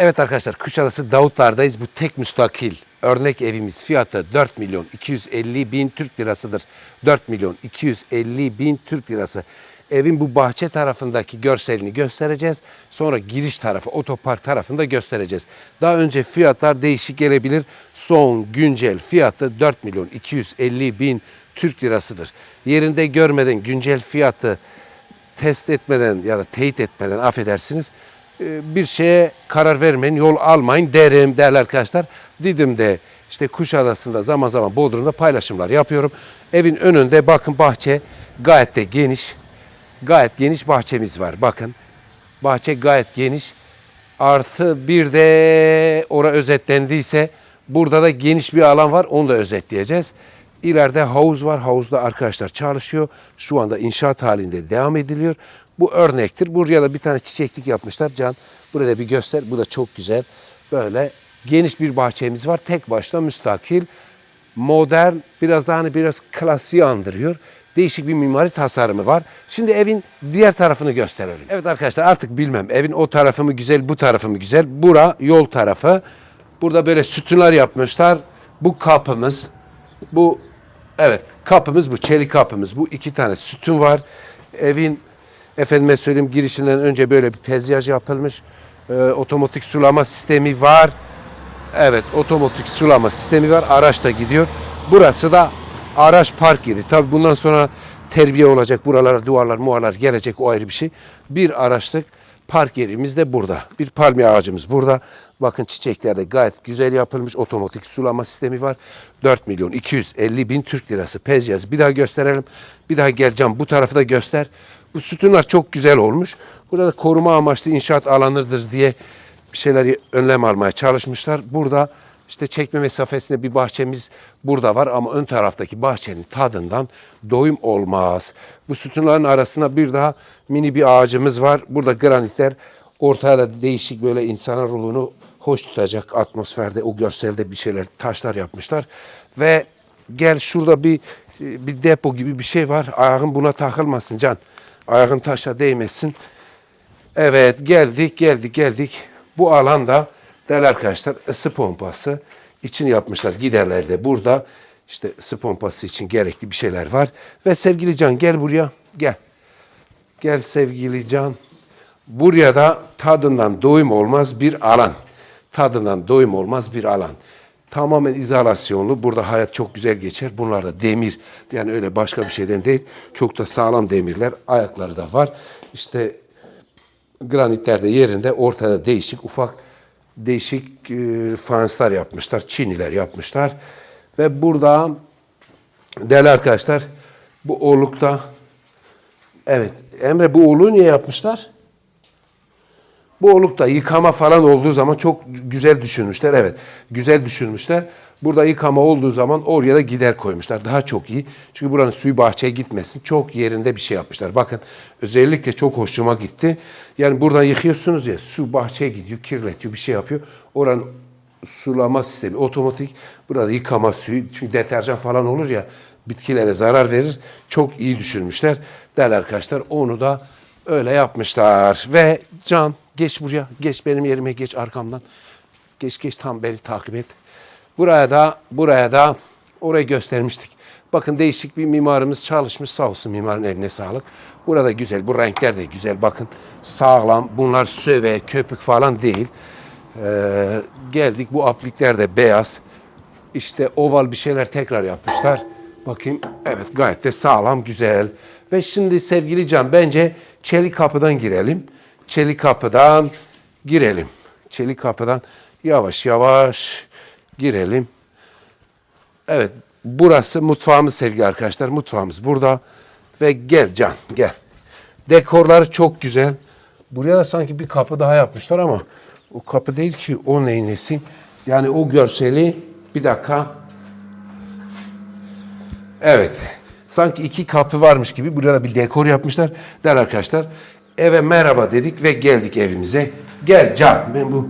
Evet arkadaşlar Kuşadası Davutlar'dayız. Bu tek müstakil örnek evimiz fiyatı 4 milyon 250 bin Türk lirasıdır. 4 milyon 250 bin Türk lirası. Evin bu bahçe tarafındaki görselini göstereceğiz. Sonra giriş tarafı, otopark tarafında göstereceğiz. Daha önce fiyatlar değişik gelebilir. Son güncel fiyatı 4 milyon 250 bin Türk lirasıdır. Yerinde görmeden güncel fiyatı test etmeden ya da teyit etmeden affedersiniz bir şeye karar vermeyin, yol almayın derim değerli arkadaşlar. Didim'de işte Kuşadası'nda zaman zaman Bodrum'da paylaşımlar yapıyorum. Evin önünde bakın bahçe gayet de geniş. Gayet geniş bahçemiz var. Bakın bahçe gayet geniş. Artı bir de ora özetlendiyse burada da geniş bir alan var. Onu da özetleyeceğiz. İleride havuz var. Havuzda arkadaşlar çalışıyor. Şu anda inşaat halinde devam ediliyor. Bu örnektir. Buraya da bir tane çiçeklik yapmışlar. Can burada bir göster. Bu da çok güzel. Böyle geniş bir bahçemiz var. Tek başına müstakil. Modern, biraz daha hani biraz klasiği andırıyor. Değişik bir mimari tasarımı var. Şimdi evin diğer tarafını gösterelim. Evet arkadaşlar artık bilmem evin o tarafı mı güzel, bu tarafı mı güzel. Bura yol tarafı. Burada böyle sütunlar yapmışlar. Bu kapımız. Bu evet kapımız bu. Çelik kapımız. Bu iki tane sütun var. Evin efendime söyleyeyim girişinden önce böyle bir pezyaj yapılmış. Ee, otomatik sulama sistemi var. Evet otomatik sulama sistemi var. Araç da gidiyor. Burası da araç park yeri. Tabi bundan sonra terbiye olacak. Buralara duvarlar muvarlar gelecek o ayrı bir şey. Bir araçlık park yerimiz de burada. Bir palmiye ağacımız burada. Bakın çiçekler de gayet güzel yapılmış. Otomatik sulama sistemi var. 4 milyon 250 bin Türk lirası pezcihazı. Bir daha gösterelim. Bir daha geleceğim bu tarafı da göster. Bu sütunlar çok güzel olmuş. Burada koruma amaçlı inşaat alanıdır diye bir şeyler önlem almaya çalışmışlar. Burada işte çekme mesafesinde bir bahçemiz burada var ama ön taraftaki bahçenin tadından doyum olmaz. Bu sütunların arasında bir daha mini bir ağacımız var. Burada granitler ortaya da değişik böyle insana ruhunu hoş tutacak atmosferde o görselde bir şeyler taşlar yapmışlar ve gel şurada bir bir depo gibi bir şey var. Ayağın buna takılmasın can. Ayağın taşa değmesin. Evet geldik geldik geldik. Bu alanda değerli arkadaşlar ısı pompası için yapmışlar. Giderlerde burada işte ısı pompası için gerekli bir şeyler var. Ve sevgili Can gel buraya gel. Gel sevgili Can. Buraya da tadından doyum olmaz bir alan. Tadından doyum olmaz bir alan. Tamamen izolasyonlu. Burada hayat çok güzel geçer. Bunlar da demir. Yani öyle başka bir şeyden değil. Çok da sağlam demirler. Ayakları da var. İşte granitler de yerinde. Ortada değişik ufak değişik e, fayanslar yapmışlar. Çiniler yapmışlar. Ve burada değerli arkadaşlar bu olukta evet Emre bu oluğu niye yapmışlar? Bu olukta yıkama falan olduğu zaman çok güzel düşünmüşler. Evet güzel düşünmüşler. Burada yıkama olduğu zaman oraya da gider koymuşlar. Daha çok iyi. Çünkü buranın suyu bahçeye gitmesin. Çok yerinde bir şey yapmışlar. Bakın özellikle çok hoşuma gitti. Yani buradan yıkıyorsunuz ya su bahçeye gidiyor, kirletiyor, bir şey yapıyor. Oranın sulama sistemi otomatik. Burada yıkama suyu çünkü deterjan falan olur ya bitkilere zarar verir. Çok iyi düşünmüşler. Değerli arkadaşlar onu da öyle yapmışlar. Ve Can geç buraya. Geç benim yerime geç arkamdan. Geç geç tam beni takip et. Buraya da buraya da orayı göstermiştik. Bakın değişik bir mimarımız çalışmış. Sağ olsun mimarın eline sağlık. Burada güzel. Bu renkler de güzel. Bakın sağlam. Bunlar söve, köpük falan değil. Ee, geldik. Bu aplikler de beyaz. İşte oval bir şeyler tekrar yapmışlar. Bakayım. Evet gayet de sağlam, güzel. Ve şimdi sevgili Can bence çelik kapıdan girelim. Çelik kapıdan girelim. Çelik kapıdan yavaş yavaş girelim. Evet, burası mutfağımız sevgili arkadaşlar. Mutfağımız burada. Ve gel Can, gel. Dekorları çok güzel. Buraya da sanki bir kapı daha yapmışlar ama o kapı değil ki o neyin nesi. Yani o görseli bir dakika. Evet. Sanki iki kapı varmış gibi burada bir dekor yapmışlar. Değerli arkadaşlar eve merhaba dedik ve geldik evimize. Gel Can ben bu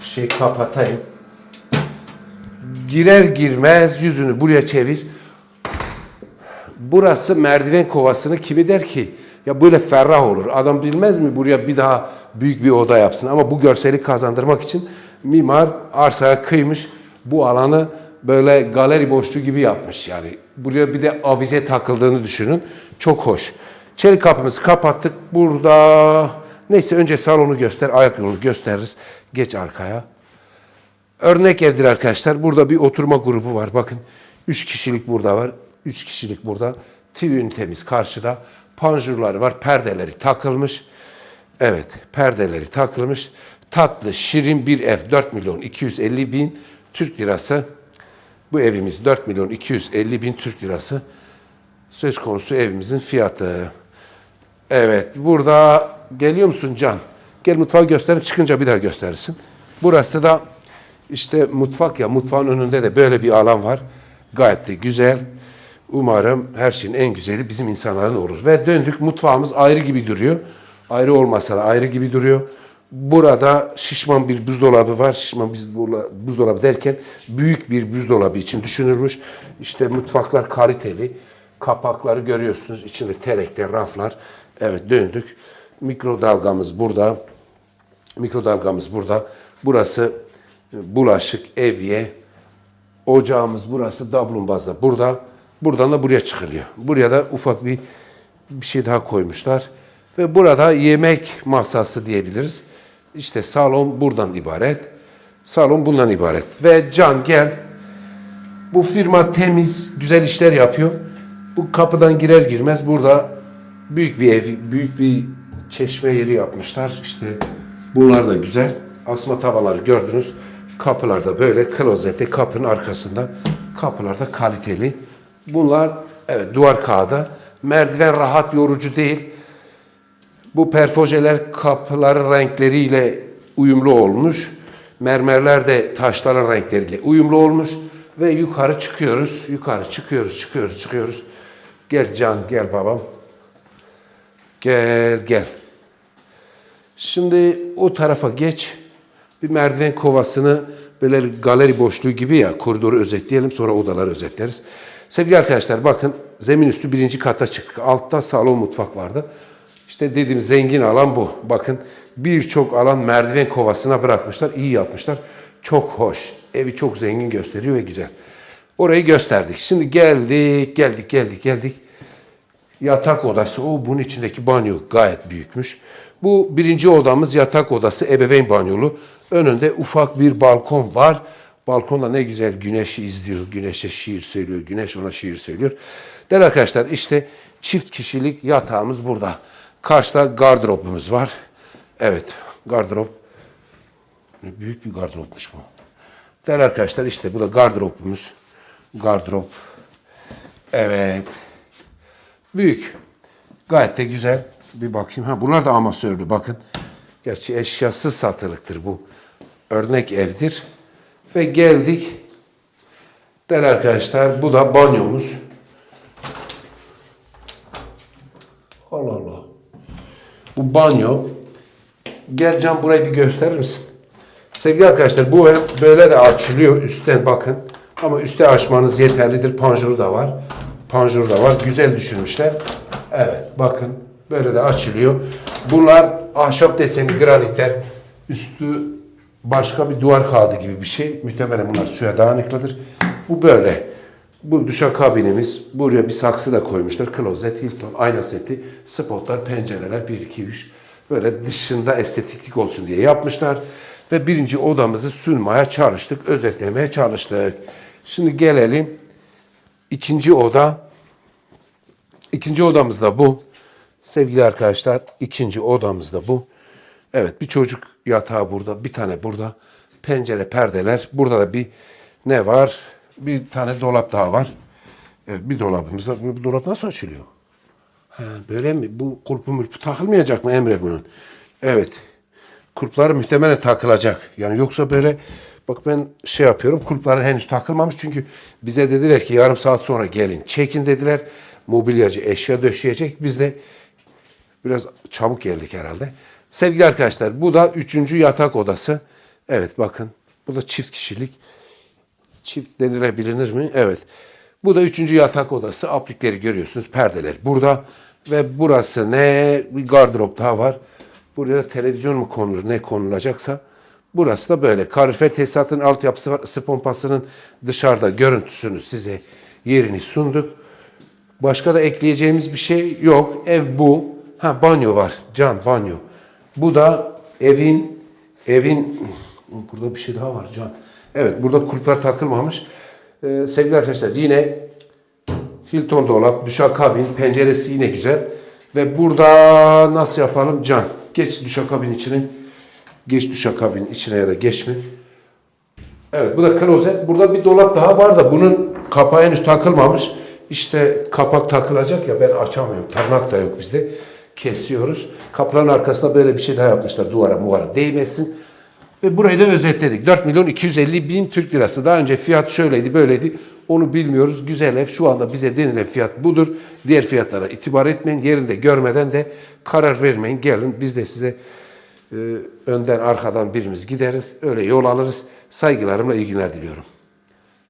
şey kapatayım. Girer girmez yüzünü buraya çevir. Burası merdiven kovasını kimi der ki? Ya böyle ferrah olur. Adam bilmez mi buraya bir daha büyük bir oda yapsın. Ama bu görseli kazandırmak için mimar arsaya kıymış. Bu alanı böyle galeri boşluğu gibi yapmış. Yani buraya bir de avize takıldığını düşünün. Çok hoş. Çelik kapımızı kapattık. Burada neyse önce salonu göster, ayak yolunu gösteririz. Geç arkaya. Örnek evdir arkadaşlar. Burada bir oturma grubu var. Bakın 3 kişilik burada var. 3 kişilik burada. TV ünitemiz karşıda. Panjurları var. Perdeleri takılmış. Evet perdeleri takılmış. Tatlı, şirin bir ev. 4 milyon 250 bin Türk lirası. Bu evimiz 4 milyon 250 bin Türk lirası. Söz konusu evimizin fiyatı. Evet, burada geliyor musun Can? Gel mutfağı gösterip çıkınca bir daha gösterirsin. Burası da işte mutfak ya, mutfağın önünde de böyle bir alan var. Gayet de güzel. Umarım her şeyin en güzeli bizim insanların olur. Ve döndük, mutfağımız ayrı gibi duruyor. Ayrı olmasa da ayrı gibi duruyor. Burada şişman bir buzdolabı var. Şişman buzdolabı derken büyük bir buzdolabı için düşünülmüş. İşte mutfaklar kaliteli. Kapakları görüyorsunuz. İçinde terekler, raflar. Evet döndük. Mikrodalgamız burada. Mikrodalgamız burada. Burası e, bulaşık, evye. Ocağımız burası. Dablumbazda burada. Buradan da buraya çıkılıyor. Buraya da ufak bir bir şey daha koymuşlar. Ve burada yemek masası diyebiliriz. İşte salon buradan ibaret. Salon bundan ibaret. Ve Can gel. Bu firma temiz, güzel işler yapıyor. Bu kapıdan girer girmez burada büyük bir ev, büyük bir çeşme yeri yapmışlar. İşte bunlar da güzel. Asma tavaları gördünüz. Kapılar da böyle klozete kapının arkasında. Kapılar da kaliteli. Bunlar evet duvar kağıdı. Merdiven rahat yorucu değil. Bu perfojeler kapıların renkleriyle uyumlu olmuş. Mermerler de taşların renkleriyle uyumlu olmuş. Ve yukarı çıkıyoruz. Yukarı çıkıyoruz, çıkıyoruz, çıkıyoruz. Gel Can, gel babam. Gel, gel. Şimdi o tarafa geç. Bir merdiven kovasını böyle galeri boşluğu gibi ya koridoru özetleyelim sonra odaları özetleriz. Sevgili arkadaşlar bakın zemin üstü birinci kata çıktık. Altta salon mutfak vardı. İşte dediğim zengin alan bu. Bakın birçok alan merdiven kovasına bırakmışlar. iyi yapmışlar. Çok hoş. Evi çok zengin gösteriyor ve güzel. Orayı gösterdik. Şimdi geldik, geldik, geldik, geldik. Yatak odası. O bunun içindeki banyo gayet büyükmüş. Bu birinci odamız yatak odası ebeveyn banyolu. Önünde ufak bir balkon var. Balkonda ne güzel güneşi izliyor. Güneşe şiir söylüyor. Güneş ona şiir söylüyor. Değerli arkadaşlar işte çift kişilik yatağımız burada. Karşıda gardıropumuz var. Evet gardırop. Büyük bir gardıropmuş bu. Değerli arkadaşlar işte bu da gardıropumuz. Gardırop. Evet. Büyük. Gayet de güzel. Bir bakayım. Ha bunlar da amasörlü bakın. Gerçi eşyasız satılıktır bu. Örnek evdir. Ve geldik. Değerli arkadaşlar bu da banyomuz. Allah Allah. Bu banyo. Gel Can burayı bir gösterir misin? Sevgili arkadaşlar bu böyle de açılıyor üstten bakın. Ama üste açmanız yeterlidir. Panjuru da var. Panjuru da var. Güzel düşünmüşler. Evet bakın böyle de açılıyor. Bunlar ahşap deseni granitler. Üstü başka bir duvar kağıdı gibi bir şey. Muhtemelen bunlar suya dayanıklıdır. Bu böyle. Bu duşa kabinimiz. Buraya bir saksı da koymuşlar. Klozet, Hilton, ayna seti, spotlar, pencereler 1, 2, 3. Böyle dışında estetiklik olsun diye yapmışlar. Ve birinci odamızı sunmaya çalıştık, özetlemeye çalıştık. Şimdi gelelim ikinci oda. İkinci odamız da bu. Sevgili arkadaşlar ikinci odamız da bu. Evet bir çocuk yatağı burada, bir tane burada. Pencere, perdeler. Burada da bir ne var? Bir tane dolap daha var. Evet, bir dolabımız var. Bu dolap nasıl açılıyor? Ha, böyle mi? Bu kulpu mulpu takılmayacak mı Emre bunun? Evet. Kulpları muhtemelen takılacak. Yani yoksa böyle bak ben şey yapıyorum kulpları henüz takılmamış çünkü bize dediler ki yarım saat sonra gelin çekin dediler. Mobilyacı eşya döşeyecek. Biz de biraz çabuk geldik herhalde. Sevgili arkadaşlar bu da üçüncü yatak odası. Evet bakın bu da çift kişilik. Çift denilebilir mi? Evet. Bu da üçüncü yatak odası. Aplikleri görüyorsunuz. Perdeler burada. Ve burası ne? Bir gardırop daha var. Buraya televizyon mu konulur, ne konulacaksa. Burası da böyle. Kalorifer tesisatın altyapısı var. Isı pompasının dışarıda görüntüsünü size yerini sunduk. Başka da ekleyeceğimiz bir şey yok. Ev bu. Ha banyo var. Can banyo. Bu da evin evin burada bir şey daha var Can. Evet burada kulplar takılmamış. Ee, sevgili arkadaşlar yine Hilton dolap, duşakabin, penceresi yine güzel. Ve burada nasıl yapalım Can? Geç duşakabin içine. Geç duşakabin içine ya da geçme. Evet bu da klozet. Burada bir dolap daha var da bunun kapağı henüz takılmamış. İşte kapak takılacak ya ben açamıyorum. Tırnak da yok bizde. Kesiyoruz. Kapıların arkasında böyle bir şey daha yapmışlar. Duvara muvara değmesin. Ve burayı da özetledik. 4 milyon 250 bin Türk lirası. Daha önce fiyat şöyleydi böyleydi. Onu bilmiyoruz. Güzel ev. Şu anda bize denilen fiyat budur. Diğer fiyatlara itibar etmeyin. Yerinde görmeden de karar vermeyin. Gelin biz de size önden arkadan birimiz gideriz. Öyle yol alırız. Saygılarımla iyi günler diliyorum.